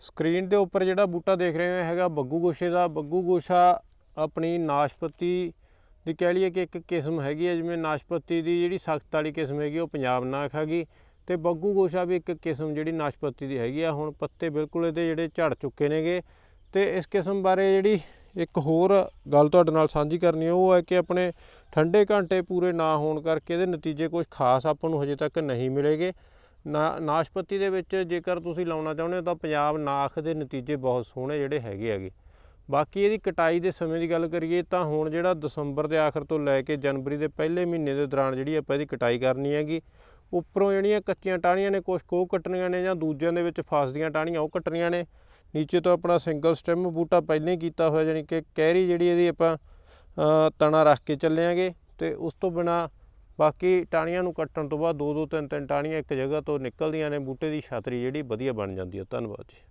Screen ਦੇ ਉੱਪਰ ਜਿਹੜਾ ਬੂਟਾ ਦੇਖ ਰਹੇ ਹੋ, ਹੈਗਾ ਬੱਗੂ ਗੋਸ਼ੇ ਦਾ। ਬੱਗੂ ਗੋਸ਼ਾ ਆਪਣੀ ਨਾਸ਼ਪਤੀ ਦੀ ਕਹਿ ਲਈਏ ਕਿ ਇੱਕ ਕਿਸਮ ਹੈਗੀ ਹੈ ਜਿਵੇਂ ਨਾਸ਼ਪਤੀ ਦੀ ਜਿਹੜੀ ਸਖਤ ਵਾਲੀ ਕਿਸਮ ਹੈਗੀ, ਉਹ ਪੰਜਾਬ ਨਾਖ ਹੈਗੀ। ਤੇ ਬੱਗੂ ਗੋਸ਼ਾ ਵੀ ਇੱਕ ਕਿਸਮ ਜਿਹੜੀ ਨਾਸ਼ਪਤੀ ਦੀ ਹੈਗੀ ਆ। ਹੁਣ ਪੱਤੇ ਬਿਲਕੁਲ ਇਹਦੇ ਜਿਹੜੇ ਝੜ ਚੁੱਕੇ ਨੇਗੇ। ਤੇ ਇਸ ਕਿਸਮ ਬਾਰੇ ਜਿਹੜੀ ਇੱਕ ਹੋਰ ਗੱਲ ਤੁਹਾਡੇ ਨਾਲ ਸਾਂਝੀ ਕਰਨੀ ਹੈ ਉਹ ਹੈ ਕਿ ਆਪਣੇ ਠੰਡੇ ਘੰਟੇ ਪੂਰੇ ਨਾ ਹੋਣ ਕਰਕੇ ਇਹਦੇ ਨਤੀਜੇ ਕੁਝ ਖਾਸ ਆਪਾਂ ਨੂੰ ਹਜੇ ਤੱਕ ਨਹੀਂ ਮਿਲੇਗੇ। ਨਾਸ਼ਪਤੀ ਦੇ ਵਿੱਚ ਜੇਕਰ ਤੁਸੀਂ ਲਾਉਣਾ ਚਾਹੁੰਦੇ ਹੋ ਤਾਂ ਪੰਜਾਬ ਨਾਖ ਦੇ ਨਤੀਜੇ ਬਹੁਤ ਸੋਹਣੇ ਜਿਹੜੇ ਹੈਗੇ ਹੈਗੇ। ਬਾਕੀ ਇਹਦੀ ਕਟਾਈ ਦੇ ਸਮੇਂ ਦੀ ਗੱਲ ਕਰੀਏ ਤਾਂ ਹੁਣ ਜਿਹੜਾ ਦਸੰਬਰ ਦੇ ਆਖਰ ਤੋਂ ਲੈ ਕੇ ਜਨਵਰੀ ਦੇ ਪਹਿਲੇ ਮਹੀਨੇ ਦੇ ਦੌਰਾਨ ਜਿਹੜੀ ਆਪਾਂ ਇਹਦੀ ਕਟਾਈ ਕਰਨੀ ਹੈਗੀ, ਉੱਪਰੋਂ ਜਿਹੜੀਆਂ ਕੱਚੀਆਂ ਟਾਹਣੀਆਂ ਨੇ ਕੁਝ ਕੋ ਕੱਟਣੀਆਂ ਨੇ ਜਾਂ ਦੂਜਿਆਂ ਦੇ ਵਿੱਚ ਫਸਦੀਆਂ ਟਾਹਣੀਆਂ ਉਹ ਕੱਟਣੀਆਂ ਨੇ, ਨੀਚੇ ਤੋਂ ਆਪਣਾ ਸਿੰਗਲ ਸਟੈਮ ਬੂਟਾ ਪਹਿਲਾਂ ਹੀ ਕੀਤਾ ਹੋਇਆ ਯਾਨੀ ਕਿ ਕਹਿਰੀ ਜਿਹੜੀ ਇਹਦੀ ਆਪਾਂ ਤਣਾ ਰੱਖ ਕੇ ਚੱਲਿਆਂਗੇ ਤੇ ਉਸ ਤੋਂ ਬਿਨਾ ਬਾਕੀ ਟਾਹਣੀਆਂ ਨੂੰ ਕੱਟਣ ਤੋਂ ਬਾਅਦ ਦੋ ਦੋ ਤਿੰਨ ਤਿੰਨ ਟਾਹਣੀਆਂ ਇੱਕ ਜਗ੍ਹਾ ਤੋਂ ਨਿਕਲਦੀਆਂ ਨੇ, ਬੂਟੇ ਦੀ ਛਾਤਰੀ ਜਿਹੜੀ ਵਧੀਆ ਬਣ ਜਾਂਦੀ ਹੈ। ਧੰਨਵਾਦ ਜੀ।